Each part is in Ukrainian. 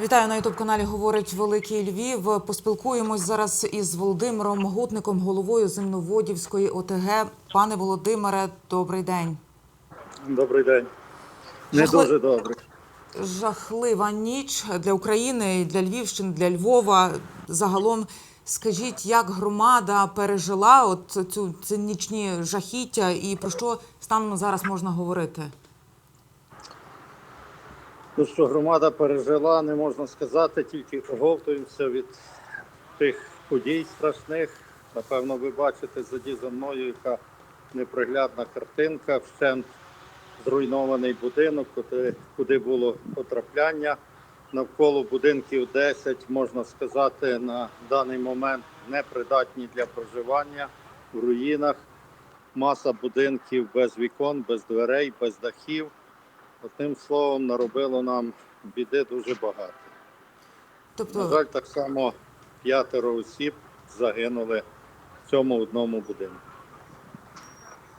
Вітаю на ютуб каналі. Говорить Великий Львів. Поспілкуємось зараз із Володимиром Гутником, головою Земноводівської ОТГ. Пане Володимире, добрий день. Добрий день. Не Жахли- дуже добре. Жахлива ніч для України, для Львівщини, для Львова. Загалом, скажіть, як громада пережила от цю ці нічні жахіття, і про що станом зараз можна говорити? Ну, що громада пережила, не можна сказати, тільки оговтуємося від тих подій страшних. Напевно, ви бачите заді за мною, яка неприглядна картинка, вщент зруйнований будинок, куди, куди було потрапляння. Навколо будинків 10, можна сказати, на даний момент непридатні для проживання в руїнах. Маса будинків без вікон, без дверей, без дахів. Одним словом, наробило нам біди дуже багато. На Тобто, жаль, так само п'ятеро осіб загинули в цьому одному будинку.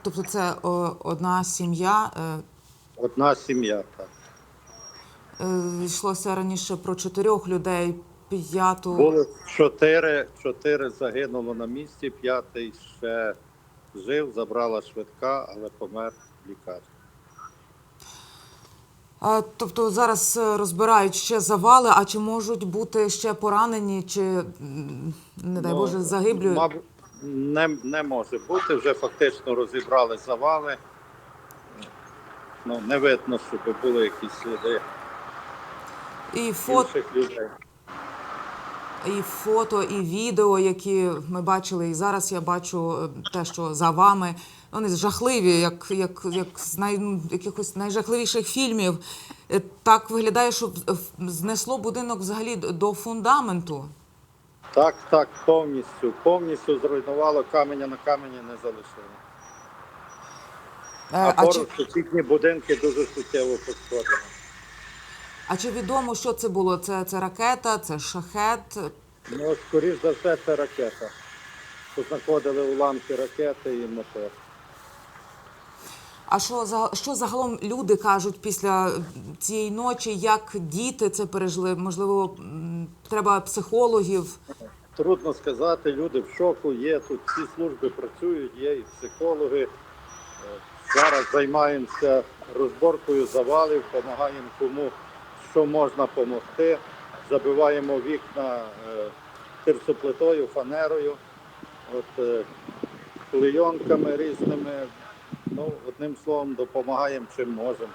тобто, це о, одна сім'я. е, Одна сім'я, так. Е, Йшлося раніше про чотирьох людей, п'яту. Було чотири, чотири загинуло на місці, п'ятий ще жив, забрала швидка, але помер в лікарні. Тобто зараз е, розбирають ще завали, а чи можуть бути ще поранені, чи не дай Ну, Боже загиблі? Не, не може бути. Вже фактично розібрали завали. Ну, не видно, щоб були якісь сліди І фото, інших людей. і фото, і відео, які ми бачили, і зараз я бачу е, те, що за вами. Вони жахливі, як, як, як з най, ну, якихось найжахливіших фільмів. Е, Так виглядає, що знесло будинок взагалі до- фундаменту. Так, так, повністю, повністю зруйнувало каменя на камені не залишило. Е, А А чи, сусідні будинки дуже суттєво пошкоджені. а чи відомо, що це було? Це, це ракета, це шахет? Ну, скоріш за все, це ракета. Познаходили уламки ракети і мотор. А що за що загалом люди кажуть після цієї ночі? Як діти це пережили? Можливо, треба психологів. Трудно сказати, люди в шоку є. Тут всі служби працюють, є і психологи. Е, Зараз займаємося розборкою завалів, допомагаємо кому що можна допомогти. Забиваємо вікна е, тирсоплитою, фанерою, от, е, клейонками різними. Ну, одним словом, допомагаємо чим можемо.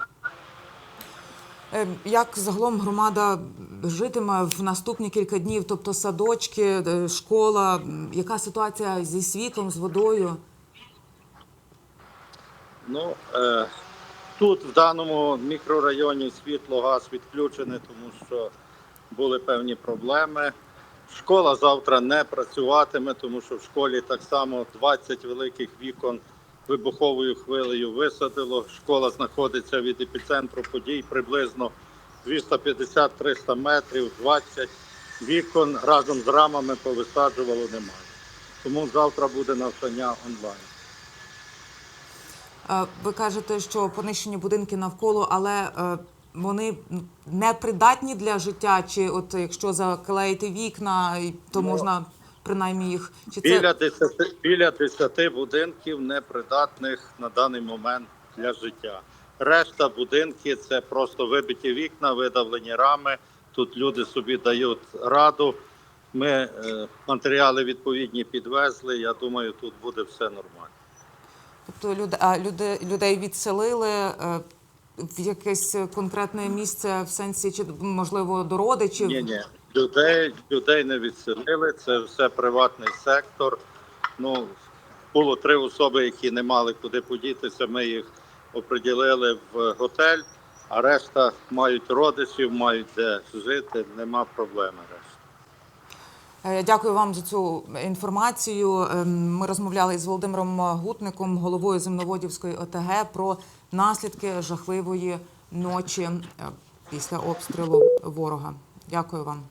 Е, Як загалом громада житиме в наступні кілька днів? Тобто садочки, е, школа, яка ситуація зі світлом, з водою? Ну, е, тут в даному мікрорайоні світло, газ відключений, тому що були певні проблеми. Школа завтра не працюватиме, тому що в школі так само 20 великих вікон вибуховою хвилею висадило. Школа знаходиться від епіцентру подій приблизно 250-300 метрів, 20 вікон разом з рамами повисаджувало немає. Тому завтра буде навчання онлайн. Е, Ви кажете, що понищені будинки навколо, але е, вони непридатні для життя? Чи от якщо заклеїти вікна, то Ну, можна принаймні їх чи Біля це 10, біля 10 будинків непридатних на даний момент для життя. Решта будинки це просто вибиті вікна, видавлені рами. Тут люди собі дають раду. Ми е, матеріали відповідні підвезли. Я думаю, тут буде все нормально. тобто люди, а люди людей відселили е, в якесь конкретне місце в сенсі, чи можливо до родичів? Ні, ні. Людей, людей не відселили, це все приватний сектор. Ну, було три особи, які не мали куди подітися. Ми їх оприділили в готель, а решта мають родичів, мають де жити, нема проблеми решта. Е, Дякую вам за цю інформацію. Ем, Ми розмовляли із Володимиром Гутником, головою Земноводівської ОТГ, про наслідки жахливої ночі е, після обстрілу ворога. Дякую вам.